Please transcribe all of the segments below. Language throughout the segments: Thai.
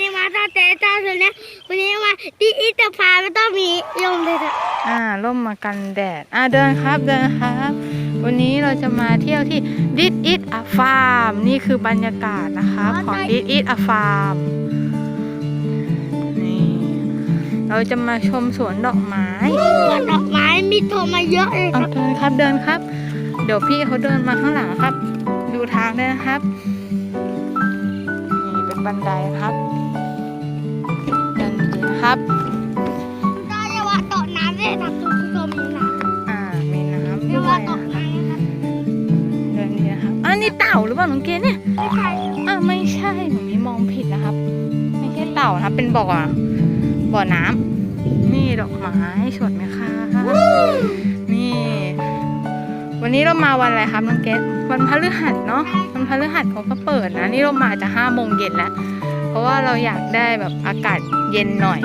นี้มาตั้งแต่เช้าเลยนะวันนี้มาที่อิตาพาไม่ต้องมีลมเลยนะอ่าร่มมากันแดด อ่าเดินครับเดินครับ วันนี้เราจะมาเที่ยวที่ This is a farm นี่คือบรรยากาศนะครับของ This is a farm นี่เราจะมาชมสวนดอกไม้สวนดอกไม้มีโทรมาเยอะเลยคเอารับเดินครับเดินครับ เดี๋ยวพี่เขาเดินมาข้างหลังครับ ดูทางด้วยนะครับ นี่เป็นบันไดครับ หรือเปล่าน้องเกดเนี่ยไม่ใช่อ่าไม่ใช่หนูมีมองผิดนะครับ ไม่ใช่เต่านะครับ เป็นบ่อบ่อน้ำนี่ดอกไม้สวยไหมคะนี่ วันนี้เรามาวันอะไรครับน้องเกดวันพฤหัสเนาะวันพฤหัสเขาก็เปิดนะนี่เรามาจะห้าโมงเย็นแล้วเพราะว่าเราอยากได้แบบอากาศเย็นหน่อย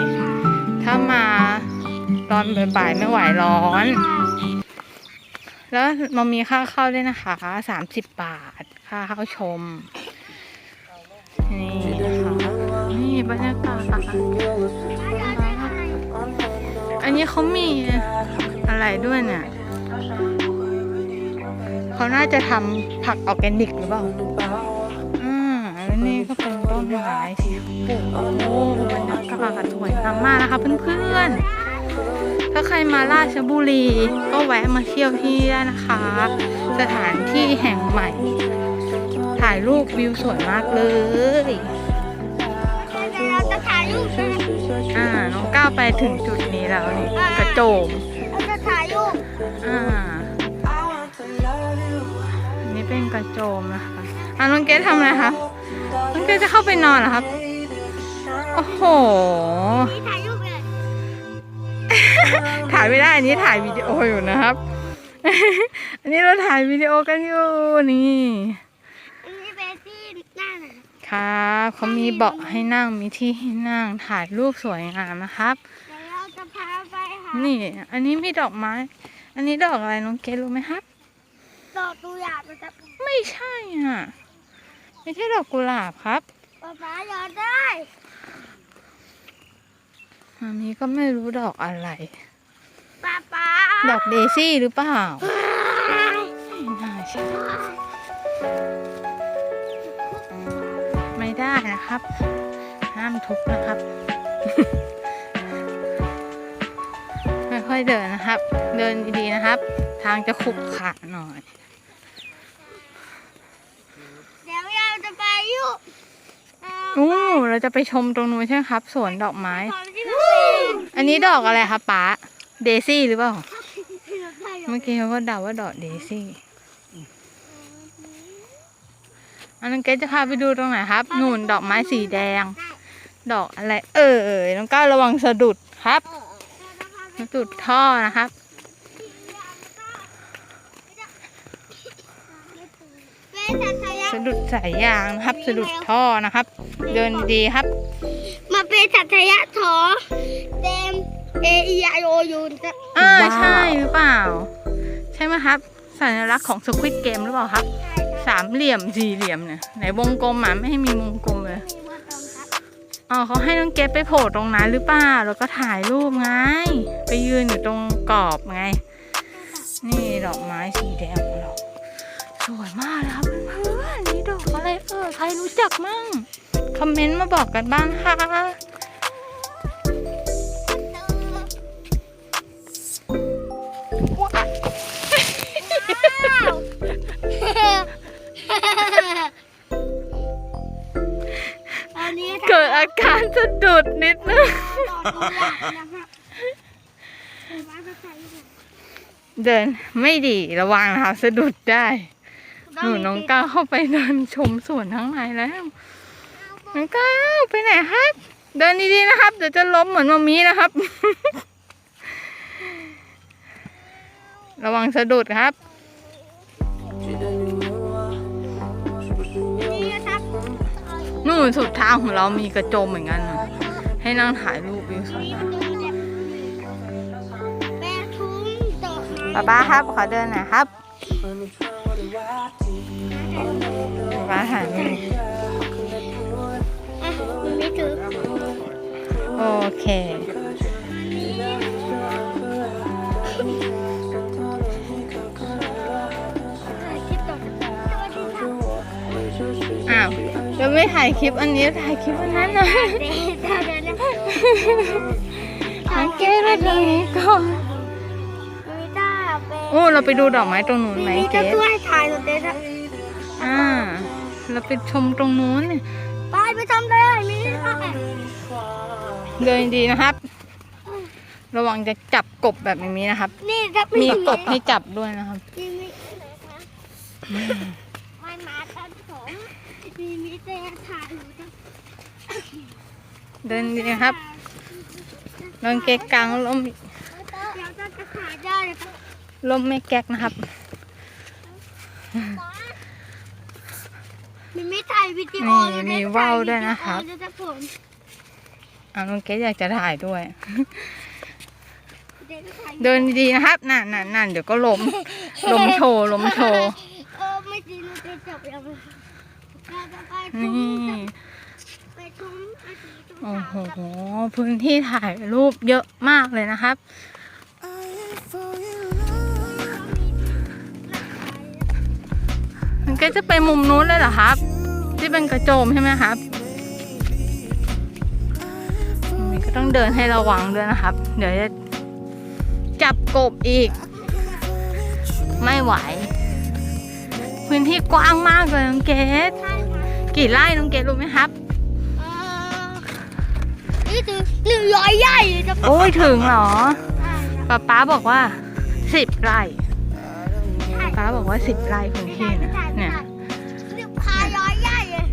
ถ้ามาตอนบ่ายๆไม่ไหวร้อนแล้วเรามีค่าเข้าด้วยนะคะสามสิบบาทค่าเข้าชม นี่นะคะนี่บรรยากาศอันนี้เขามีอะไรด้วยเนี่ยเขาน่าจะทำผักออร์แกนิกหรือเปล่าอืมแล้วนี่ก็เป็นต้นไม้ที่ปลูกโอ้โหบรรยากาศสวยงามมากนะคะเพื่อนๆถ้าใครมาราชบุรีก็แวะมาเที่ยวที่นี่ได้นะคะ สถานที่แห่งใหม่ ถ่ายรูปวิวสวยมากเลยเราจะถ่ายรูปด้วยนะอ่า น้องก้าวไปถึงจุดนี้แล้วนี่กระโจมเราจะถ่ายรูปอ่าอันนี้เป็นกระโจมนะคะอ่าน้องเกดทำอะไรคะน้องเกดจะเข้าไปนอนเหรอครับโอ้โหนี่ถ่ายรูปเลยถ่ายไม่ได้อันนี้ถ่ายวิดีโออยู่นะครับ อันนี้เราถ่ายวิดีโอกันอยู่นี่ อันนี้เป็นที่หน้าหน่อย ครับเขามีเบาะให้นั่งมีที่ให้นั่งถ่ายรูปสวยงามนะครับ เดี๋ยวเราจะพาไปหานี่ อันนี้มีดอกไม้ อันนี้ดอกอะไรน้องเกดรู้ไหมครับ ดอกตุลานะครับไม่ใช่อะ ไม่ใช่ดอกกุหลาบครับป๊าป๊าอยากได้อันนี้ก็ไม่รู้ดอกอะไร ป๊าป๊าดอกเดซี่หรือเปล่าไม่น่าใช่ ไม่ได้นะครับ ห้ามทุบนะครับ ค่อยๆเดินนะครับ เดินดีๆนะครับ ทางจะขรุขระหน่อย เดี๋ยวเราจะไปอยู่เอ่ออู้เราจะไปชมตรงนู้นใช่ไหมครับสวนดอกไม้ของที่มันเป็นอันนี้ดอกอะไรครับป๊าเดซี่หรือเปล่าที่เราได้เมื่อกี้เขาก็เดาว่าดอกเดซี่อั นนั้นเกดจะพาไปดูตรงไหนครับหนุนดอกไม้สีแดง ดอกอะไร เออเออน้องก้าวระวังสะดุดครับสะดุดท่อนะครับเป็นสัตว์ทายาทสะดุดสายยางนะครับ สะดุดท่อนะครับ เดินดีๆครับ มาเป็นสัตว์ทายาทถอเต็มเอไอโอยูนจะอ่าใช่หรือเปล่า ใช่ไหมครับ สัญลักษณ์ของสควิตเกมหรือเปล่าครับ สามเหลี่ยมสี่เหลี่ยมเนี่ยไหนวงกลมอะไม่ให้มีวงกลมเลยอ๋อเขาให้น้องเกดไปโผล่ตรงนั้นหรือเปล่าแล้วก็ถ่ายรูปไง ไปยืนอยู่ตรงกรอบไง นี่ดอกไม้สีแดงของเราสวยมากนะครับเพื่อนๆนี่ดอกอะไรเออใครรู้จักมั่งคอมเมนต์มาบอกกันบ้างค่ะ อันนี้เกิดอาการสะดุดนิดนึง เดินไม่ดีระวังนะคะสะดุดได้ หนูน้องก้าวเข้าไปเดินชมสวนข้งในแล้ว น้องก้าวไปไหนครับ เดินดีๆนะครับ เดี๋ยวจะล้มเหมือนมามีนะครับ ระวังสะดุดครับ นู่นสุดทางของเรามีกระโจมเหมือนกันน่ะให้นั่งถ่ายรูปวิวสวยนี่งามประตูเนี่ยแม่ทุ่งดอกไม้ป้าป้าครับ ขอเดินหน่อยครับป้าถ่ายรูปอะไม่ถือโอเค ไม่ถ่ายคลิปอันนี้ถ่ายคลิปอันนั้นนะสังเกตไว้ตรงนี้ก่อนโอ้เราไปดูดอกไม้ตรงนู้นไหมเกจะสช่วยถ่ายหนูเต้นอ่า เราไปชมตรงนู้นนี่ไปไปทำเลยมีได้เดินดีนะครับ ระวังจะจับกบแบบนี้นะครับนี่ถ้ามีกบให้จับด้วยนะครับ มีมีไม่มาตันผม มีมีแต่ถ่ายหนูจะเดินดีนะครับลองเก๊กกลางลมเดี๋ยวจะจะถ่ายได้เลยครับลมไม่แก๊กนะครับมีมีถ่ายวิดีโอนี่มีว่าวด้วยนะครับเดี๋ยวจะผมอ่าน้องเก๊กอยากจะถ่ายด้วย เดี๋ยวจะถ่ายเดินดีๆนะครับนั่นนั่นนั่นเดี๋ยวก็ล้มล้มโชว์ล้มโชว์ เออไม่จริงหนูจะจับยังไงเราจะไป นี่โอ้โหพื้นที่ถ่ายรูปเยอะมากเลยนะครับมันก็จะไปมุมนู้นเลยเหรอครับ ที่เป็นกระโจมใช่ไหมครับมันก็ต้องเดินให้ระวังด้วยนะครับ เดี๋ยวจะจับกบอีก ไม่ไหว พื้นที่กว้างมากเลยน้องเกด กี่ไร่น้องเกดรู้ไหมครับเอ่อนี่คือหนึ่งร้อยใหญ่จะโอ้ยถึงเหรอใช่ค่ะป๊าป๊าบอกว่าสิบไร่ใช่ป๊าบอกว่าสิบไร่พื้นที่นะเนี่ย หนึ่งพายร้อยใหญ่เลย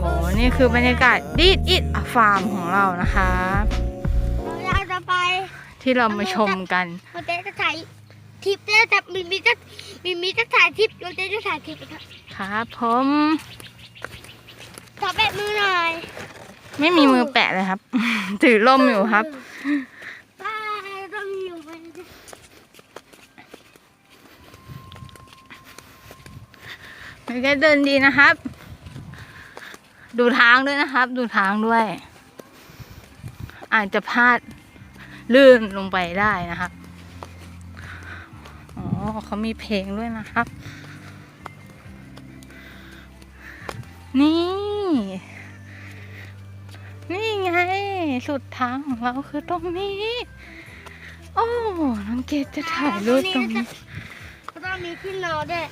โอ้นี่คือบรรยากาศดีดอิดฟาร์มของเรานะคะ เราอยากจะไปที่เรามาชมกัน เราจะจะถ่าย ทริปเนี่ยแต่มีมีจะมีมีจะถ่ายทริปเราจะจะถ่ายทริปนะครับครับผมขอแบะมือหน่อย ไม่มีมือแปะเลยครับ ถือล่มอยู่ครับป้าต้องมีอยู่มันจะมันก็เดินดีนะครับ ดูทางด้วยนะครับ ดูทางด้วย อาจจะพลาดลื่นลงไปได้นะครับอ๋อ เขามีเพลงด้วยนะครับ นี่ นี่ไง สุดทางของเราคือตรงนี้ โอ้น้องเกดจะถ่ายรูปตรงนี้ก็ต้องมีที่นอนด้วย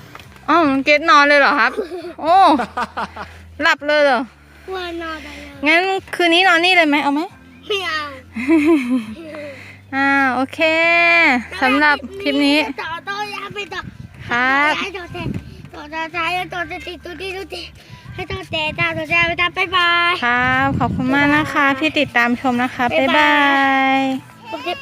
อ๋อน้องเกดนอนเลยเหรอครับ โอ้หลับเลยเหรอว่านอนได้เลยงั้นคืนนี้นอนนี่เลยไหมเอาไหมไม่เอาอ่าโอเคสำหรับคลิปนี้ต่อต่อยา ไปต่อครับต่อต่อแต่ต่อต่อท้ายต่อจะติดตัวที่ตัวที่ให้ต่อแต่ต่อต่อแต่ไปต่อบ๊ายบายครับขอบคุณมากนะคะที่ติดตามชมนะคะบ๊ายบายผมจะ